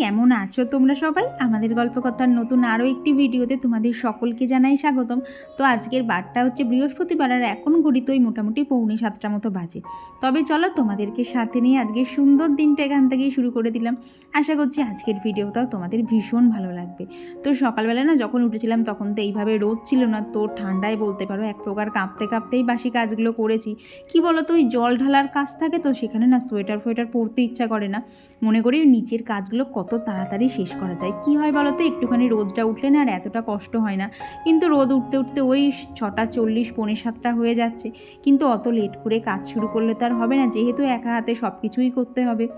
কেমন আছো তোমরা সবাই? আমাদের গল্পকথার নতুন আরও একটি ভিডিওতে তোমাদের সকলকে জানাই স্বাগতম। তো আজকের বারটা হচ্ছে বৃহস্পতিবার আর এখন ঘড়িতে ওই মোটামুটি পৌনে সাতটা মতো বাজে। তবে চলো তোমাদেরকে সাথে নিয়ে আজকে সুন্দর দিনটা এখান থেকেই শুরু করে দিলাম। আশা করছি আজকের ভিডিওটাও তোমাদের ভীষণ ভালো লাগবে। তো সকালবেলা না যখন উঠেছিলাম তখন তো এইভাবে রোদ ছিল না। তো ঠান্ডায় বলতে পারো এক প্রকার কাঁপতে কাঁপতেই বাসি কাজগুলো করেছি। কি বলো তো ওই জল ঢালার কাজ থাকে তো সেখানে না সোয়েটার ফোয়েটার পরতে ইচ্ছা করে না। মনে করি নিচের কাজগুলো কত তাড়াতাড়ি শেষ করা যায়? কি হয় বলো তো একটুখানি রোদটা উঠলে না আর এতটা কষ্ট হয় না। কিন্তু রোদ উঠতে উঠতে ওই ছটা চল্লিশ, পৌনে সাতটা হয়ে যাচ্ছে। কিন্তু অত লেট করে কাজ শুরু করলে তো আর হবে না। যেহেতু একা হাতে সব কিছুই করতে হবে।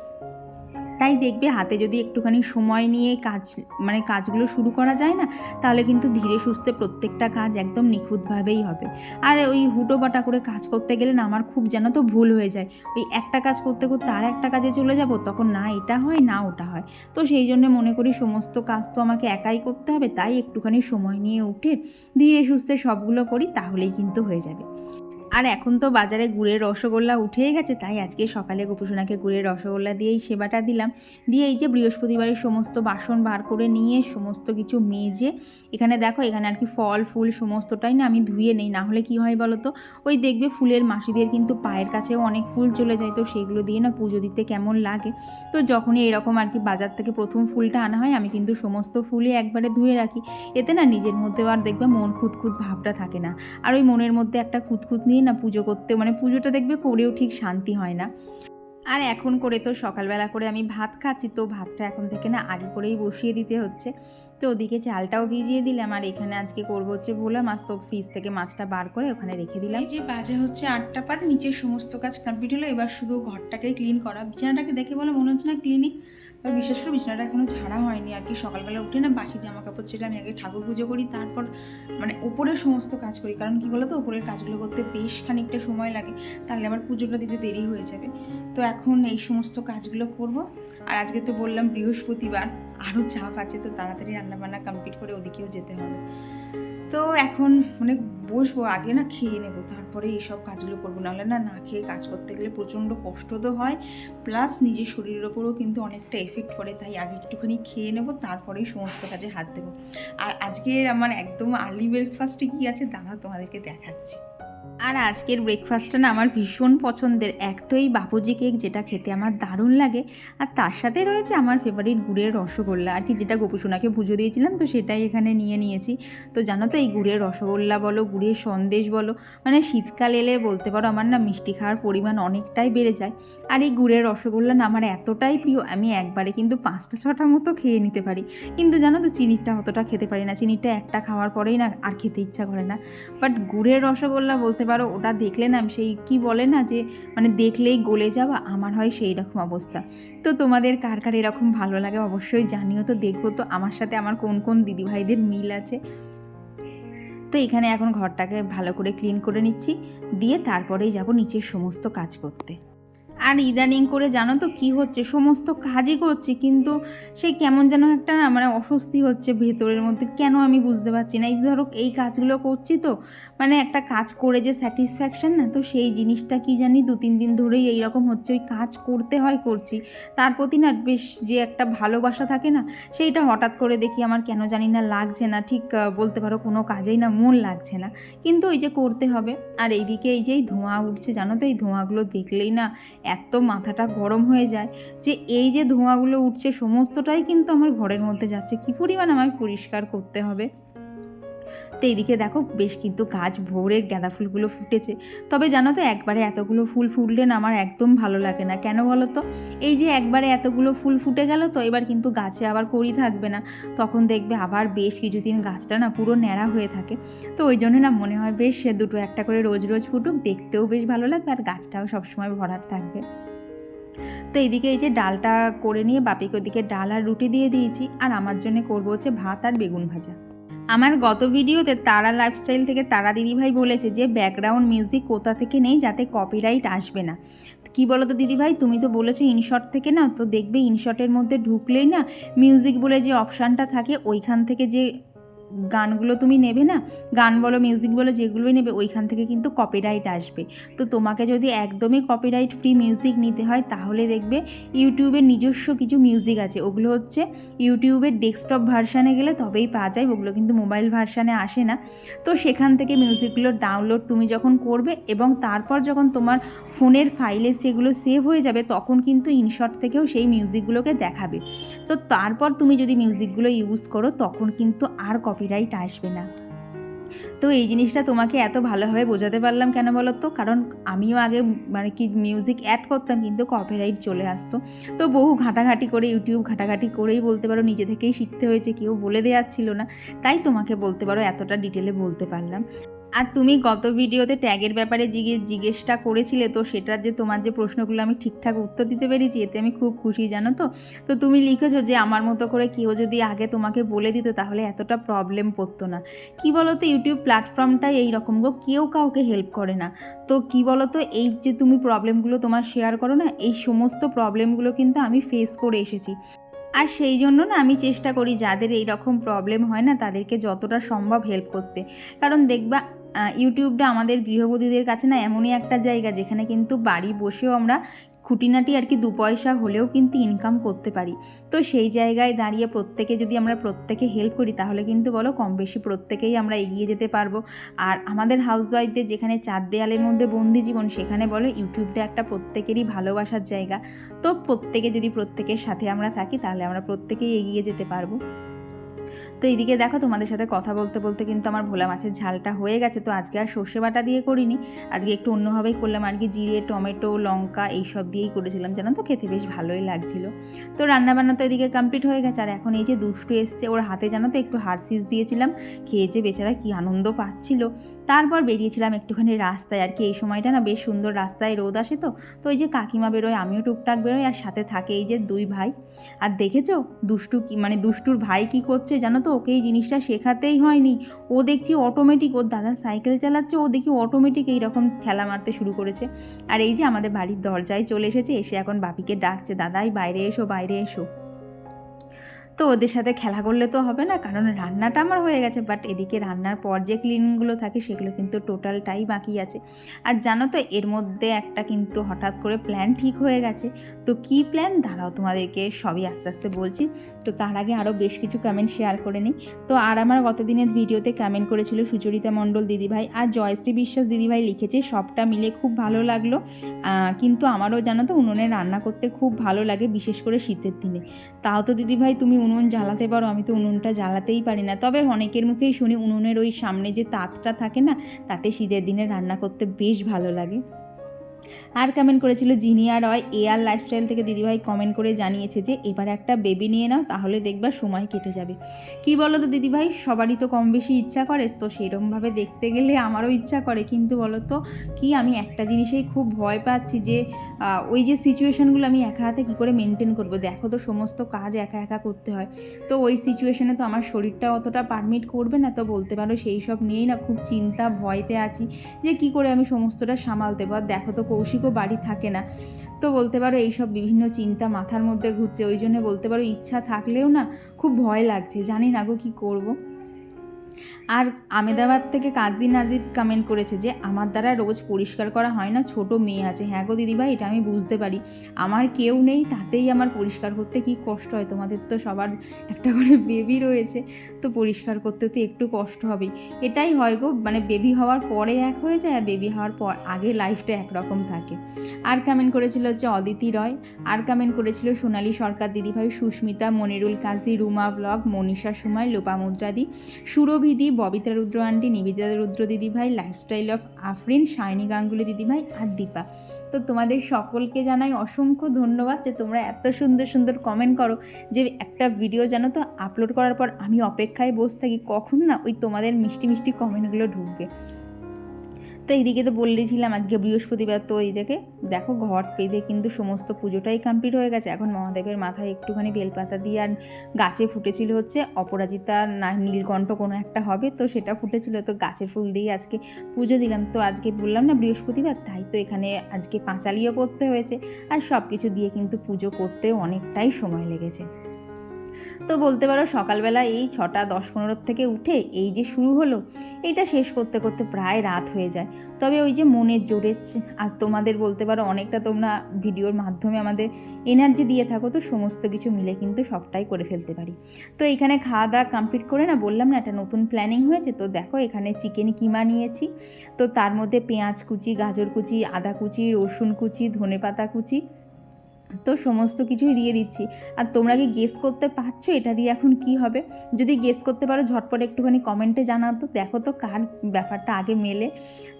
তাই দেখবে হাতে যদি একটুখানি সময় নিয়ে কাজ মানে কাজগুলো শুরু করা যায় না, তাহলে কিন্তু ধীরে সুস্থে প্রত্যেকটা কাজ একদম নিখুঁতভাবেই হবে। আর ওই হুটো বাটা করে কাজ করতে গেলে না আমার খুব যেন তো ভুল হয়ে যায়। ওই একটা কাজ করতে করতে আর একটা কাজে চলে যাব, তখন না এটা হয়, না ওটা হয়। তো সেই জন্য মনে করি সমস্ত কাজ তো আমাকে একাই করতে হবে, তাই একটুখানি সময় নিয়ে উঠে ধীরে সুস্থে সবগুলো করি, তাহলেই কিন্তু হয়ে যাবে। আর এখন তো বাজারে গুড়ের রসগোল্লা উঠেই গেছে, তাই আজকে সকালে গোপুসোনাকে গুড়ের রসগোল্লা দিয়েই সেবাটা দিলাম। দিয়ে এই যে বৃহস্পতিবারের সমস্ত বাসন বার করে নিয়ে সমস্ত কিছু মেজে, এখানে দেখো, এখানে আর কি ফল, ফুল সমস্তটাই না আমি ধুয়ে নেই, না হলে কি হয় বলো তো? ওই দেখবে ফুলের মাসিদের কিন্তু পায়ের কাছেও অনেক ফুল চলে যায়, তো সেগুলো দিয়ে না পুজো দিতে কেমন লাগে? তো যখনই এরকম আর কি বাজার থেকে প্রথম ফুলটা আনা হয়, আমি কিন্তু সমস্ত ফুলই একবারে ধুয়ে রাখি। এতে না নিজের মধ্যেও আর দেখবে মন খুঁতখুত ভাবটা থাকে না। আর ওই মনের মধ্যে একটা খুঁতখুত নিয়ে না পুজো করতে মানে পুজোটা দেখবে করেও ঠিক শান্তি হয় না। আর এখন করে তো সকালবেলা করে আমি ভাত খাচ্ছি, তো ভাতটা এখন থেকে না আগে করেই বসিয়ে দিতে হচ্ছে। তো ওদিকে চালটাও ভিজিয়ে দিলাম, আর এখানে আজকে করব হচ্ছে ভোলা মাছ। তো ফ্রিজ থেকে মাছটা বার করে ওখানে রেখে দিলাম। এই যে বাজে হচ্ছে আটটা পাঁচ, নিচের সমস্ত কাজ কমপ্লিট হলো। এবার শুধু ঘরটাকেই ক্লিন করা। বিছানাটাকে দেখে বলে মনে হচ্ছে না ক্লিনিক বিশেষ করে, বিছানাটা এখনও ছাড়া হয়নি, আর কি সকালবেলা উঠে না বাসি জামা কাপড় ছেড়ে আমি আগে ঠাকুর পুজো করি, তারপর মানে উপরের সমস্ত কাজ করি, কারণ কি বলতো উপরের কাজগুলো করতে বেশ খানিকটা সময় লাগে, তাহলে আবার পুজোটা দিতে দেরি হয়ে যাবে। তো এখন এই সমস্ত কাজগুলো করব, আর আজকে তো বললাম বৃহস্পতিবার, আরও চাপ আছে, তো তাড়াতাড়ি রান্নাবান্না কমপ্লিট করে ওদিকেও যেতে হবে। তো এখন মানে বসবো, আগে না খেয়ে নেব, তারপরে এইসব কাজগুলো করব। নাহলে না না খেয়ে কাজ করতে গেলে প্রচণ্ড কষ্ট তো হয়। প্লাস নিজের শরীরের ওপরও কিন্তু অনেকটা এফেক্ট পড়ে, তাই আগে একটুখানি খেয়ে নেব, তারপরেই সমস্ত কাজে হাত দেবো। আর আজকের আমার একদম আর্লি ব্রেকফাস্টে কী আছে দাঁড়া তোমাদেরকে দেখাচ্ছি। আর আজকের ব্রেকফাস্টটা না আমার ভীষণ পছন্দের। এক তো এই বাপুজি কেক যেটা খেতে আমার দারুণ লাগে, আর তার সাথে রয়েছে আমার ফেভারিট গুড়ের রসগোল্লা। আর কি যেটা গোপুসোনাকে পুজো দিয়েছিলাম, তো সেটাই এখানে নিয়ে নিয়েছি। তো জানো তো এই গুড়ের রসগোল্লা বলো, গুড়ের সন্দেশ বলো মানে শীতকাল এলে বলতে পারো আমার না মিষ্টি খাওয়ার পরিমাণ অনেকটাই বেড়ে যায়। আর এই গুড়ের রসগোল্লা না আমার এতটাই প্রিয়, আমি একবারে কিন্তু পাঁচটা, ছটা মতো খেয়ে নিতে পারি। কিন্তু জানো তো চিনিটা অতটা খেতে পারি না চিনিটা একটা খাওয়ার পরেই না আর খেতে ইচ্ছা করে না। বাট গুড়ের রসগোল্লা বলতে পারো ওটা দেখলে না সেই কি বলে না যে মানে দেখলেই গলে যাওয়া, আমার হয় সেই রকম অবস্থা। তো তোমাদের কার কার এরকম ভালো লাগে অবশ্যই জানিও তো, দেখব তো আমার সাথে আমার কোন কোন দিদিভাইদের মিল আছে। তো এখানে এখন ঘরটাকে ভালো করে ক্লিন করে নিচ্ছি, দিয়ে তারপরেই যাব নিচের সমস্ত কাজ করতে। আর ইদানিং করে জানো তো কি হচ্ছে? সমস্ত কাজই করছি, কিন্তু সেই কেমন যেন একটা না মানে অস্বস্তি হচ্ছে ভেতরের মধ্যে। কেন আমি বুঝতে পারছি না। এই ধরো এই কাজগুলো করছি তো মানে একটা কাজ করে যে স্যাটিসফ্যাকশান না, তো সেই জিনিসটা কি জানি দু তিন দিন ধরেই এইরকম হচ্ছে। ওই কাজ করতে হয়, করছি। তার প্রতি না বেশ যে একটা ভালোবাসা থাকে না, সেইটা হঠাৎ করে দেখি আমার কেন জানি না লাগছে না। ঠিক বলতে পারো কোনো কাজেই না মন লাগছে না। কিন্তু ওই যে করতে হবে। আর এইদিকে এই যে ধোঁয়া উঠছে, জানো তো এই ধোঁয়াগুলো দেখলেই না এত মাথাটা গরম হয়ে যায় যে এই যে ধোঁয়াগুলো উঠছে, সমস্তটাই কিন্তু আমার ঘরের মধ্যে যাচ্ছে। কী পরিমাণ আমায় পরিষ্কার করতে হবে? তো এইদিকে দেখো বেশ কিন্তু গাছ ভরে গাঁদা ফুলগুলো ফুটেছে। তবে জানো তো একবারে এতগুলো ফুল ফুটলে না আমার একদম ভালো লাগে না। কেন বলো তো? এই যে একবারে এতগুলো ফুল ফুটে গেল তো এবার কিন্তু গাছে আবার করি থাকবে না। তখন দেখবে আবার বেশ কিছুদিন গাছটা না পুরো ন্যাড়া হয়ে থাকে। তো ওই জন্য না মনে হয় বেশ সে দুটো একটা করে রোজ রোজ ফুটুক, দেখতেও বেশ ভালো লাগবে আর গাছটাও সবসময় ভরাট থাকবে। তো এইদিকে এই যে ডালটা করে নিয়ে বাপিকে ওদিকে ডাল আর রুটি দিয়ে দিয়েছি। আর আমার জন্য করব হচ্ছে ভাত আর বেগুন ভাজা। আমার গত ভিডিওতে তারা লাইফস্টাইল থেকে তারা দিদিভাই বলেছে যে ব্যাকগ্রাউন্ড মিউজিক কোথা থেকে নেই যাতে কপিরাইট আসবে না। কি বলো তো দিদিভাই? তুমি তো বলেছ ইনশট থেকে না, তো দেখবে ইনশটের মধ্যে ঢুকলেই না মিউজিক বলে যে অপশানটা থাকে, ওইখান থেকে যে গানগুলো তুমি নেবে না? গান বলো মিউজিক বলো, যেগুলোই নেবে, ওইখান থেকে কিন্তু কপিরাইট আসবে। তো তোমাকে যদি একদমই কপিরাইট ফ্রি মিউজিক নিতে হয়, তাহলে দেখবে ইউটিউবের নিজস্ব কিছু মিউজিক আছে। ওগুলো হচ্ছে ইউটিউবের ডেস্কটপ ভার্সানে গেলে তবেই পাওয়া যায়, ওগুলো কিন্তু মোবাইল ভার্সানে আসে না। তো সেখান থেকে মিউজিকগুলো ডাউনলোড তুমি যখন করবে এবং তারপর যখন তোমার ফোনের ফাইলে সেগুলো সেভ হয়ে যাবে, তখন কিন্তু ইনশট থেকেও সেই মিউজিকগুলোকে দেখাবে। তো তারপর তুমি যদি মিউজিকগুলো ইউজ করো, তখন কিন্তু আর কপিরাইট আসবে না। তো এই জিনিসটা তোমাকে এত ভালোভাবে বোঝাতে পারলাম কেন বলো তো কারণ আমিও আগে মানে কি মিউজিক অ্যাড করতাম, কিন্তু কপিরাইট চলে আসতো। তো বহু ঘাঁটাঘাঁটি করে ইউটিউব ঘাঁটাঘাঁটি করেই বলতে পারো, নিজে থেকেই শিখতে হয়েছে, কেউ বলে দেওয়ার ছিল না। তাই তোমাকে বলতে পারো, এতটা ডিটেলে বলতে পারলাম। আর তুমি গত ভিডিওতে ট্যাগের ব্যাপারে জিজ্ঞেস জিজ্ঞেসটা করেছিলে, তো সেটার যে তোমার যে প্রশ্নগুলো আমি ঠিকঠাক উত্তর দিতে পেরেছি, এতে আমি খুব খুশি, জানো তো? তো তুমি লিখেছো যে আমার মতো করে কেউ যদি আগে তোমাকে বলে দিত, তাহলে এতটা প্রবলেম পড়তো না। কি বলো তো ইউটিউব প্ল্যাটফর্মটাই এইরকম গো, কেউ কাউকে হেল্প করে না। তো কি বলো তো এই যে তুমি প্রবলেমগুলো তোমার শেয়ার করো না, এই সমস্ত প্রবলেমগুলো কিন্তু আমি ফেস করে এসেছি। আর সেই জন্য না আমি চেষ্টা করি, যাদের এই রকম প্রবলেম হয় না, তাদেরকে যতটা সম্ভব হেল্প করতে। কারণ দেখবা ইউটিউবটা আমাদের গৃহবধূদের কাছে না এমনই একটা জায়গা যেখানে কিন্তু বাড়ি বসেও আমরা খুঁটিনাটি আর কি দু পয়সা হলেও কিন্তু ইনকাম করতে পারি। তো সেই জায়গায় দাঁড়িয়ে প্রত্যেকে যদি আমরা প্রত্যেকে হেল্প করি, তাহলে কিন্তু বলো কম বেশি প্রত্যেকেই আমরা এগিয়ে যেতে পারব। আর আমাদের হাউসওয়াইফদের যেখানে চার দেয়ালের মধ্যে বন্দি জীবন, সেখানে বলো ইউটিউবটা একটা প্রত্যেকেরই ভালোবাসার জায়গা। তো প্রত্যেকে যদি প্রত্যেকের সাথে আমরা থাকি, তাহলে আমরা প্রত্যেকেই এগিয়ে যেতে পারব। তো এইদিকে দেখো তোমাদের সাথে কথা বলতে বলতে কিন্তু আমার ভোলা মাছের ঝালটা হয়ে গেছে। তো আজকে আর সর্ষে বাটা দিয়ে করিনি। আজকে একটু অন্যভাবেই করলাম। আর কি জিরে, টমেটো, লঙ্কা এইসব দিয়েই করেছিলাম। জানো তো? খেতে বেশ ভালোই লাগছিল। তো রান্নাবান্না তো এদিকে কমপ্লিট হয়ে গেছে। আর এখন এই যে দুষ্টু এসছে, ওর হাতে জানো তো একটু হারসিস দিয়েছিলাম। খেয়েছে বেচারা কি আনন্দ পাচ্ছিল। তারপর বেরিয়েছিলাম একটুখানি রাস্তায় আর কি। এই সময়টা না বেশ সুন্দর রাস্তায় রোদ আসে তো। তো ওই যে কাকিমা বেরোয়, আমিও টুকটাক বেরোই আর সাথে থাকে এই যে দুই ভাই। আর দেখেছ? দুষ্টু কি মানে দুষ্টুর ভাই কি করছে জানো তো? ওকে এই জিনিসটা শেখাতেই হয়নি। ও দেখছি অটোমেটিক ওর দাদা সাইকেল চালাচ্ছে, ও দেখি অটোমেটিক এইরকম ঠেলা মারতে শুরু করেছে। আর এই যে আমাদের বাড়ির দরজায় চলে এসেছে, এসে এখন বাপিকে ডাকছে, দাদাই, বাইরে এসো বাইরে এসো। তো ওদের সাথে খেলা করলে তো হবে না, কারণ রান্নাটা আমার হয়ে গেছে বাট এদিকে রান্নার পর যে ক্লিনিংগুলো থাকে সেগুলো কিন্তু টোটালটাই বাকি আছে। আর জানো তো, এর মধ্যে একটা কিন্তু হঠাৎ করে প্ল্যান ঠিক হয়ে গেছে। তো কি প্ল্যান দাঁড়াও তোমাদেরকে সবই আস্তে আস্তে বলছি। তো তার আগে আরও বেশ কিছু কমেন্ট শেয়ার করে নিই। তো আর আমার গত দিনের ভিডিওতে কমেন্ট করেছিল সুচরিতা মণ্ডল দিদিভাই আর জয়শ্রী বিশ্বাস দিদিভাই লিখেছে, সবটা মিলে খুব ভালো লাগল। কিন্তু আমারও জানো তো, উনুনে রান্না করতে খুব ভালো লাগে, বিশেষ করে শীতের দিনে। তাও তো দিদিভাই, তুমি উনুন জ্বালাতে পারো, আমি তো উনুনটা জ্বালাতেই পারি না। তবে অনেকের মুখেই শুনি উনুনের ওই সামনে যে তাতটা থাকে না, তাতে শীতের দিনে রান্না করতে বেশ ভালো লাগে। আর কমেন্ট করেছিল জিনিয়া রয় এআর লাইফস্টাইল থেকে দিদিভাই কমেন্ট করে জানিয়েছে যে, এবার একটা বেবি নিয়ে নাও, তাহলে দেখবা সময় কেটে যাবে। কি বলো তো দিদিভাই? সবারই তো কম বেশি ইচ্ছা করে, তো সেরকমভাবে দেখতে গেলে আমারও ইচ্ছা করে। কিন্তু বলো তো কি, আমি একটা জিনিসেই খুব ভয় পাচ্ছি যে ওই যে সিচুয়েশানগুলো আমি একা হাতে কী করে মেনটেন করব? দেখো তো সমস্ত কাজ একা একা করতে হয়। তো ওই সিচুয়েশানে তো আমার শরীরটা অতটা পারমিট করবে না, তো বলতে পারো সেই সব নিয়েই না খুব চিন্তা, ভয়তে আছি যে কি করে আমি সমস্তটা সামালতে পার দেখো তো কৌশিকও বাড়ি থাকে না। তো বলতে পারো এইসব বিভিন্ন চিন্তা মাথার মধ্যে ঘুরছে। ওই জন্য বলতে পারো ইচ্ছা থাকলেও না খুব ভয় লাগছে। জানি না গো কী করব। আর আমেদাবাদ থেকে কাজী নাজির কমেন্ট করেছে যে, আমার দ্বারা রোজ পরিষ্কার করা হয় না, ছোট মেয়ে আছে। হ্যাঁ গো দিদিভাই, এটা আমি বুঝতে পারি। আমার কেউ নেই, তাতেই আমার পরিষ্কার করতে কি কষ্ট হয়? তোমাদের তো সবার একটা করে বেবি রয়েছে, তো পরিষ্কার করতে তো একটু কষ্ট হবেই। এটাই হয় গো মানে বেবি হওয়ার পরে এক হয়ে যায়, আর বেবি হওয়ার পর আগে লাইফটা একরকম থাকে। আর কমেন্ট করেছিল হচ্ছে অদিতি রয়, আর কমেন্ট করেছিল সোনালী সরকার দিদিভাই, সুস্মিতা, মনিরুল কাজী, রুমা ব্লগ মনীষা সময় লোপামুদ্রাদি সুরভিদি ববিতা রুদ্র আন্টি, নিবেদিতা রুদ্র দিদিভাই লাইফস্টাইল অফ আফরিন শাইনি গাঙ্গুলি দিদিভাই আর দীপা। তো তোমাদের সকলকে জানাই অসংখ্য ধন্যবাদ যে তোমরা এত সুন্দর সুন্দর কমেন্ট করো যে একটা ভিডিও যেন তো আপলোড করার পর আমি অপেক্ষায় বসে থাকি, কখন না ওই তোমাদের মিষ্টি মিষ্টি কমেন্টগুলো ঢুকবে। তো এইদিকে তো বলেছিলাম আজকে বৃহস্পতিবার তো এইদিকে দেখো, ঘর পেদে কিন্তু সমস্ত পুজোটাই কমপ্লিট হয়ে গেছে। এখন মহাদেবের মাথায় একটুখানি বেলপাতা দিয়ে আর গাছে ফুটেছিল হচ্ছে অপরাজিতা না, নীলকণ্ঠ কোনো একটা হবে, তো সেটা ফুটেছিল। তো গাছের ফুল দিয়ে আজকে পুজো দিলাম। তো আজকে বললাম না বৃহস্পতিবার, তাই তো এখানে আজকে পাঁচালিও করতে হয়েছে। আর সব কিছু দিয়ে কিন্তু পুজো করতেও অনেকটাই সময় লেগেছে। তো বলতে পারো সকালবেলা এই ছটা দশ পনেরোর থেকে উঠে এই যে শুরু হলো, এইটা শেষ করতে করতে প্রায় রাত হয়ে যায়। তবে ওই যে মনের জোরে আর তোমাদের বলতে পারো অনেকটা তোমরা ভিডিওর মাধ্যমে আমাদের এনার্জি দিয়ে থাকো, তো সমস্ত কিছু মিলে কিন্তু সবটাই করে ফেলতে পারি। তো এখানে খাওয়া দাওয়া কমপ্লিট করে না, বললাম না একটা নতুন প্ল্যানিং হয়েছে, তো দেখো এখানে চিকেন কিমা নিয়েছি। তো তার মধ্যে পেঁয়াজ কুচি, গাজর কুচি, আদা কুচি, রসুন কুচি, ধনেপাতা কুচি তো সমস্ত কিছুই দিয়ে দিচ্ছি। আর তোমরা কি গেস করতে পারছ এটা দিয়ে এখন কি হবে? যদি গেস করতে পারো, ঝটপট একটুখানি কমেন্টে জানাও তো। দেখো তো কার ব্যাপারটা আগে মেলে।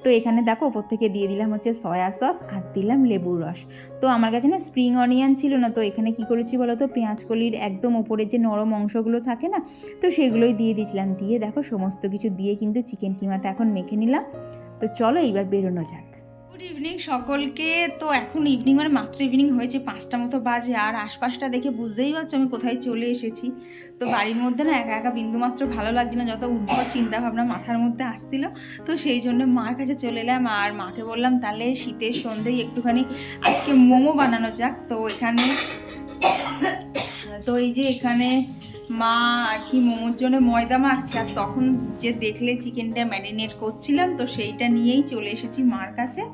তো এখানে দেখো, ওপর থেকে দিয়ে দিলাম হচ্ছে সয়া সস আর দিলাম লেবুর রস। তো আমার কাছে না স্প্রিং অনিয়ন ছিল না, তো এখানে কি করেছি বলো তো? পেঁয়াজ কলির একদম ওপরে যে নরম অংশগুলো থাকে না, তো সেগুলোই দিয়ে দিয়েছিলাম দিয়ে দেখো সমস্ত কিছু দিয়ে কিন্তু চিকেন কিমাটা এখন মেখে নিলাম। তো চলো এইবার বেরোনো যাক। গুড ইভিনিং সকলকে। তো এখন ইভিনিং মানে মাত্র ইভিনিং হয়েছে, পাঁচটা মতো বাজে। আর আশপাশটা দেখে বুঝতেই পারছ আমি কোথায় চলে এসেছি। তো বাড়ির মধ্যে না একা একা বিন্দুমাত্র ভালো লাগছে না, যত উদ্ভট চিন্তা ভাবনা মাথার মধ্যে আসছিল। তো সেই জন্য মার কাছে চলে এলাম। আর মাকে বললাম, তাহলে শীতের সন্ধ্যেই একটুখানি আজকে মোমো বানানো যাক। তো এখানে, তো এই যে এখানে মা আর কি মোমোর জন্য ময়দা মাখছে। আর তখন যে দেখলে চিকেনটা ম্যারিনেট করছিলাম, তো সেইটা নিয়েই চলে এসেছি মার কাছে।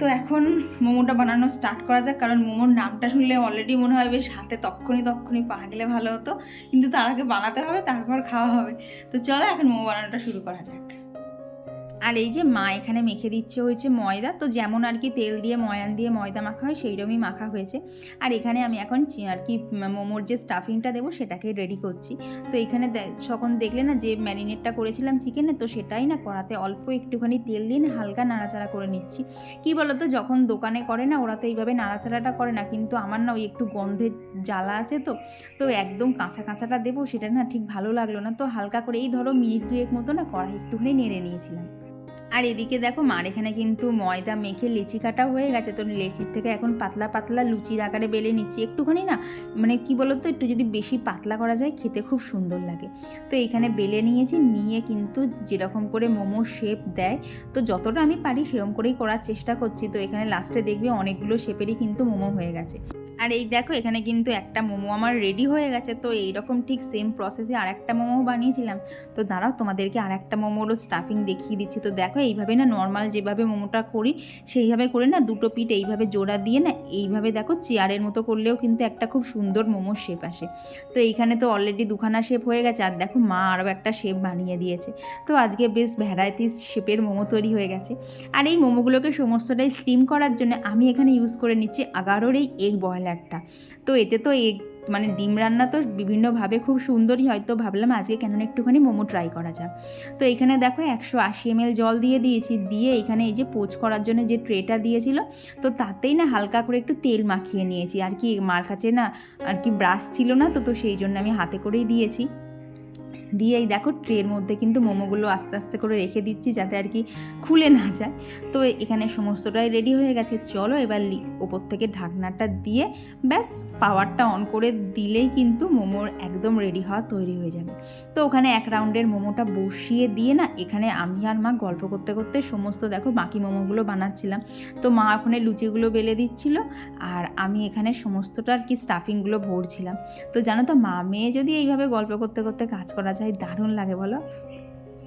তো এখন মোমোটা বানানো স্টার্ট করা যাক, কারণ মোমোর নামটা শুনলে অলরেডি মনে হয় বেশ হাতে তক্ষণি তক্ষণি পা গেলে ভালো হতো। কিন্তু তার আগে বানাতে হবে, তারপর খাওয়া হবে। তো চলো এখন মোমো বানানোটা শুরু করা যাক। আর এই যে মা এখানে মেখে দিচ্ছে হয়েছে ময়দা, তো যেমন আর কি তেল দিয়ে ময়ান দিয়ে ময়দা মাখা হয় সেইরকমই মাখা হয়েছে। আর এখানে আমি এখন আর কি মোমোর যে স্টাফিংটা দেবো, সেটাকে রেডি করছি। তো এখানে যখন দেখলে না, যে ম্যারিনেটটা করেছিলাম চিকেনে তো সেটাই না করাতে অল্প একটুখানি তেল দিয়ে না হালকা নাড়াচাড়া করে নিচ্ছি। কি বলতো, যখন দোকানে করে না, ওরা তো এইভাবে নাড়াচাড়াটা করে না, কিন্তু আমার না ওই একটু গন্ধের জ্বালা আছে তো তো একদম কাঁচা কাঁচাটা দেবো, সেটা না ঠিক ভালো লাগল না। তো হালকা করে এই ধরো মিনিট দুয়েক মতো না কড়াই একটুখানি নেড়ে নিয়েছিলাম। আর এদিকে দেখো মার এখানে কিন্তু ময়দা মেখে লেচি কাটা হয়ে গেছে। তো লেচির থেকে এখন পাতলা পাতলা লুচির আকারে বেলে নিচ্ছি একটুখানি না। মানে কি বলতো, একটু যদি বেশি পাতলা করা যায়, খেতে খুব সুন্দর লাগে। তো এখানে বেলে নিয়েছি, নিয়ে কিন্তু যেরকম করে মোমো শেপ দেয়, তো যতটা আমি পারি সেরকম করেই করার চেষ্টা করছি। তো এখানে লাস্টে দেখবে অনেকগুলো শেপেরই কিন্তু মোমো হয়ে গেছে। আর এই দেখো, এখানে কিন্তু একটা মোমো আমার রেডি হয়ে গেছে। তো এইরকম ঠিক সেম প্রসেসে আর একটা মোমো বানিয়েছিলাম। তো দাঁড়াও, তোমাদেরকে আর একটা মোমোরও স্টাফিং দেখিয়ে দিচ্ছি। তো দেখো এইভাবে না নর্মাল যেভাবে মোমোটা করি, সেইভাবে করে না দুটো পিঠ এইভাবে জোড়া দিয়ে না এইভাবে দেখো চেয়ারের মতো করলেও কিন্তু একটা খুব সুন্দর মোমোর শেপ আসে। তো এইখানে তো অলরেডি দুখানা শেপ হয়ে গেছে, আর দেখো মা আরও একটা শেপ বানিয়ে দিয়েছে। তো আজকে বেশ ভ্যারাইটিস শেপের মোমো তৈরি হয়ে গেছে। আর এই মোমোগুলোকে সমস্তটাই স্টিম করার জন্য আমি এখানে ইউজ করে নিচ্ছি আগারোর এই এগ বয়লারটা তো এতে তো এগ মানে ডিম রান্না তো বিভিন্নভাবে খুব সুন্দরই হয় তো ভাবলাম আজকে কেন একটুখানি মোমো ট্রাই করা যাক। তো এখানে দেখো একশো আশি এমএল জল দিয়ে দিয়েছি, দিয়ে এখানে এই যে পোচ করার জন্য যে ট্রেটা দিয়েছিল, তো তাতেই না হালকা করে একটু তেল মাখিয়ে নিয়েছি। আর কি মার কাছে না আর কি ব্রাশ ছিল না, তো তো সেই জন্য আমি হাতে করেই দিয়েছি। দিয়ে এই দেখো ট্রের মধ্যে কিন্তু মোমোগুলো আস্তে আস্তে করে রেখে দিচ্ছি যাতে আর কি খুলে না যায়। তো এখানে সমস্তটাই রেডি হয়ে গেছে। চলো এবার ওপর থেকে ঢাকনাটা দিয়ে ব্যাস পাওয়ারটা অন করে দিলেই কিন্তু মোমোর একদম রেডি হওয়া তৈরি হয়ে যাবে। তো ওখানে এক রাউন্ডের মোমোটা বসিয়ে দিয়ে না এখানে আমি আর মা গল্প করতে করতে সমস্ত দেখো বাকি মোমোগুলো বানাচ্ছিলাম। তো মা ওখানে লুচিগুলো বেলে দিচ্ছিল আর আমি এখানে সমস্তটা আর কি স্টাফিংগুলো ভরছিলাম। তো জানো তো মা মেয়ে যদি এইভাবে গল্প করতে করতে কাজ করা যায় দারুণ লাগে বলো।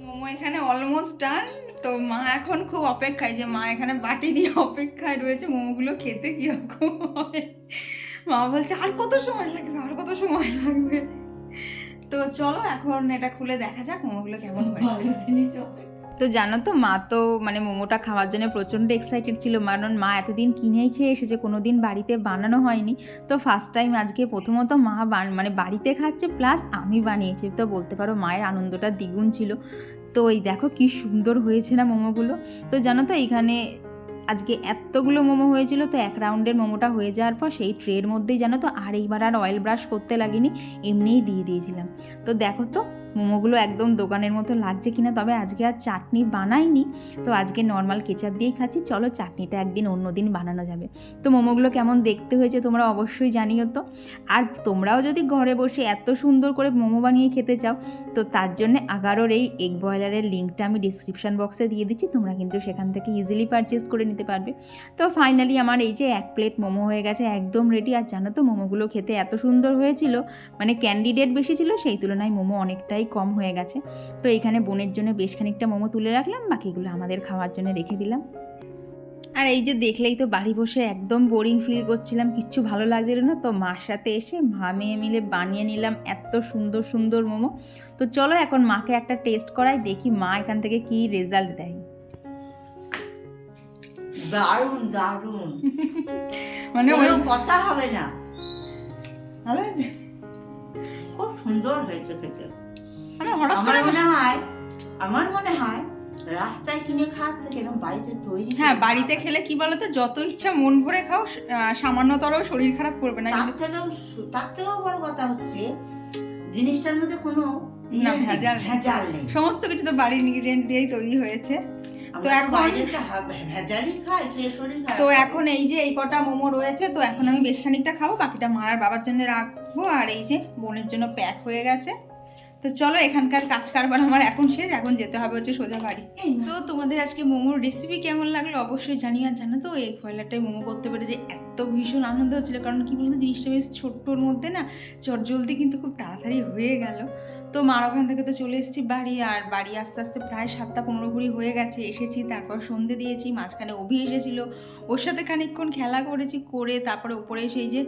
মোমো এখানে অলমোস্ট ডান তো মা এখন খুব অপেক্ষায় যে মা এখানে বাটি নিয়ে অপেক্ষায় রয়েছে মোমোগুলো খেতে কীরকম রকম মা বলছে আর কত সময় লাগবে? আর কত সময় লাগবে? তো চলো এখন এটা খুলে দেখা যাক মোমোগুলো কেমন হয়েছে। তো জানো তো, মা তো মানে মোমোটা খাওয়ার জন্য প্রচণ্ড এক্সাইটেড ছিল। কারণ মা এতদিন কিনেই খেয়ে এসেছে কোনো দিন বাড়িতে বানানো হয়নি। তো ফার্স্ট টাইম আজকে প্রথমত মা মানে বাড়িতে খাচ্ছে প্লাস আমি বানিয়েছি। তো বলতে পারো মায়ের আনন্দটা দ্বিগুণ ছিল। তো এই দেখো কি সুন্দর হয়েছে না মোমোগুলো। তো জানো তো এইখানে আজকে এতগুলো মোমো হয়েছিল, তো এক রাউন্ডের মোমোটা হয়ে যাওয়ার পর সেই ট্রের মধ্যেই জানো তো আর এইবার আর অয়েল ব্রাশ করতে লাগেনি, এমনিই দিয়ে দিয়েছিলাম। তো দেখো তো মোমোগুলো একদম দোকানের মতো লাগছে কিনা, তবে আজকে আর চাটনি বানাইনি। তো আজকে নর্মাল কেচাপ দিয়েই খাচ্ছি। চলো চাটনিটা একদিন অন্য দিন বানানো যাবে। তো মোমোগুলো কেমন দেখতে হয়েছে তোমরা অবশ্যই জানিও তো। আর তোমরাও যদি ঘরে বসে এত সুন্দর করে মোমো বানিয়ে খেতে চাও, তো তার জন্য আগারোর এই এগ ব্রয়লারের লিঙ্কটা আমি ডিসক্রিপশান বক্সে দিয়ে দিচ্ছি। তোমরা কিন্তু সেখান থেকে ইজিলি পারচেস করে নিতে পারবে। তো ফাইনালি আমার এই যে এক প্লেট মোমো হয়ে গেছে, একদম রেডি আর জানো তো, মোমোগুলো খেতে এত সুন্দর হয়েছিল মানে ক্যান্ডিডেট বেশি ছিল, সেই তুলনায় মোমো অনেকটাই কম হয়ে গেছে। তো এখানে বোনের জন্য বেশ খানিকটা মোমো তুলে রাখলাম বাকিগুলো আমাদের খাওয়ার জন্য রেখে দিলাম। আর এই যে দেখলেই তো বাড়ি বসে একদম বোরিং ফিল করছিলাম কিচ্ছু ভালো লাগছিল না। তো মার সাথে এসে মা মেয়ে মিলে বানিয়ে নিলাম এত সুন্দর সুন্দর মোমো। তো চলো এখন মাকে একটা টেস্ট করাই দেখি মা এখান থেকে কি রেজাল্ট দেয়। দারুণ দারুণ। মানে কোনো কথা হবে না। খুব সুন্দর হয়েছে খেতে। মানে হঠাৎ আমার মনে হয় আমার মনে হয় রাস্তায় কিনে খাওয়ার থেকে এরকম বাড়িতে তৈরি হ্যাঁ বাড়িতে খেলে কি বলতো যত ইচ্ছা মন ভরে খাও সামান্যতর শরীর খারাপ করবে না তার থেকেও তার থেকেও বড় কথা হচ্ছে জিনিসটার মধ্যে কোনো ইয়ে না, ভেজাল। ভেজাল নেই। সমস্ত কিছু তো বাড়ির ইনগ্রিডিয়েন্ট দিয়েই তৈরি হয়েছে। তো এখন- তো এখন এই যে এই কটা মোমো রয়েছে তো এখন আমি বেশ খানিকটা খাব বাকিটা মার আর বাবার জন্য রাখব আর এই যে বোনের জন্য প্যাক হয়ে গেছে। তো চলো এখানকার কাজ কারবার আমার এখন শেষ এখন যেতে হবে হচ্ছে সোজা বাড়ি। তো তোমাদের আজকে মোমোর রেসিপি কেমন লাগল অবশ্যই জানিও। আর জানো তো এই ফয়লাটাই মোমো করতে পেরে যে এত ভীষণ আনন্দ হচ্ছিল। কারণ কি বলতো জিনিসটা বেশ ছোট্টর মধ্যে না চটজলদি কিন্তু খুব তাড়াতাড়ি হয়ে গেল। তো মার ওখান থেকে তো চলে এসেছি বাড়ি, আর বাড়ি আস্তে আস্তে প্রায় সাতটা পনেরো কুড়ি হয়ে গেছে। এসেছি, তারপর সন্ধে দিয়েছি, মাঝখানে অভি এসেছিল। ওর সাথে খানিকক্ষণ খেলা করেছি, করে তারপরে উপরে সেই যে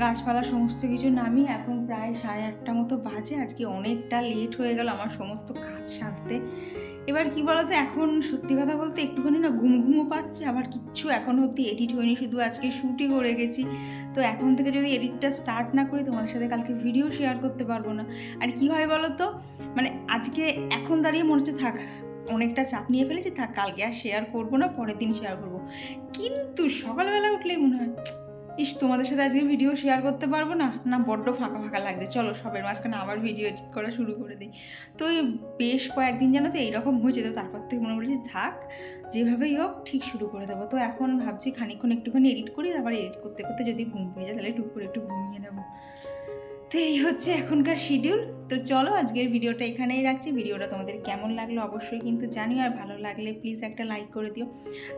গাছপালা সমস্ত কিছু নামি এখন প্রায় সাড়ে আটটা মতো বাজে। আজকে অনেকটা লেট হয়ে গেল আমার সমস্ত কাজ সারতে। এবার কি বলতো, এখন সত্যি কথা বলতে একটুখানি না ঘুম ঘুমও পাচ্ছে, আবার কিচ্ছু এখন অবধি এডিট হয়নি, শুধু আজকে শুটই করে গেছি তো এখন থেকে যদি এডিটটা স্টার্ট না করি, তোমাদের সাথে কালকে ভিডিও শেয়ার করতে পারব না। আর কি হয় বলো তো মানে আজকে এখন দাঁড়িয়ে মনে হচ্ছে, থাক, অনেকটা চাপ নিয়ে ফেলেছি, থাক, কালকে আর শেয়ার করব না, পরের দিন শেয়ার করব। কিন্তু সকালবেলা উঠলেই মনে হয় ইস, তোমাদের সাথে আজকে ভিডিও শেয়ার করতে পারব না? না, বড্ড ফাঁকা ফাঁকা লাগছে। চলো, সবের মাঝখানে আবার ভিডিও এডিট করা শুরু করে দিই। তো বেশ কয়েকদিন জানো তো এইরকম হয়েছে, তো তারপর থেকে মনে করেছি, থাক, যেভাবেই হোক, ঠিক শুরু করে দেবো। তো এখন ভাবছি খানিকক্ষণ একটুখানি এডিট করি আবার এডিট করতে করতে যদি ঘুম পেয়ে যায়, তাহলে টুক করে একটু ঘুমিয়ে নেব। তো এই হচ্ছে এখনকার শিডিউল তো চলো আজকের ভিডিওটা এখানেই রাখছি। ভিডিওটা তোমাদের কেমন লাগল অবশ্যই কিন্তু জানিও, আর ভালো লাগলে প্লিজ একটা লাইক করে দিও।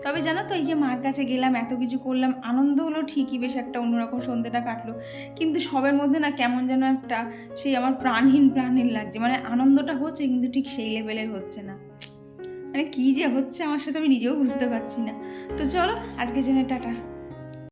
তবে জানো তো, এই যে মার কাছে গেলাম, এত কিছু করলাম, আনন্দ হলো ঠিকই, বেশ একটা অন্যরকম সন্ধ্যেটা কাটলো। কিন্তু সবের মধ্যে না কেমন যেন একটা সেই আমার প্রাণহীন প্রাণহীন লাগছে। মানে আনন্দটা হচ্ছে, কিন্তু ঠিক সেই লেভেলের হচ্ছে না। মানে কী যে হচ্ছে, আমার সাথে আমি নিজেও বুঝতে পারছি না। তো চলো, আজকের জন্য টাটা।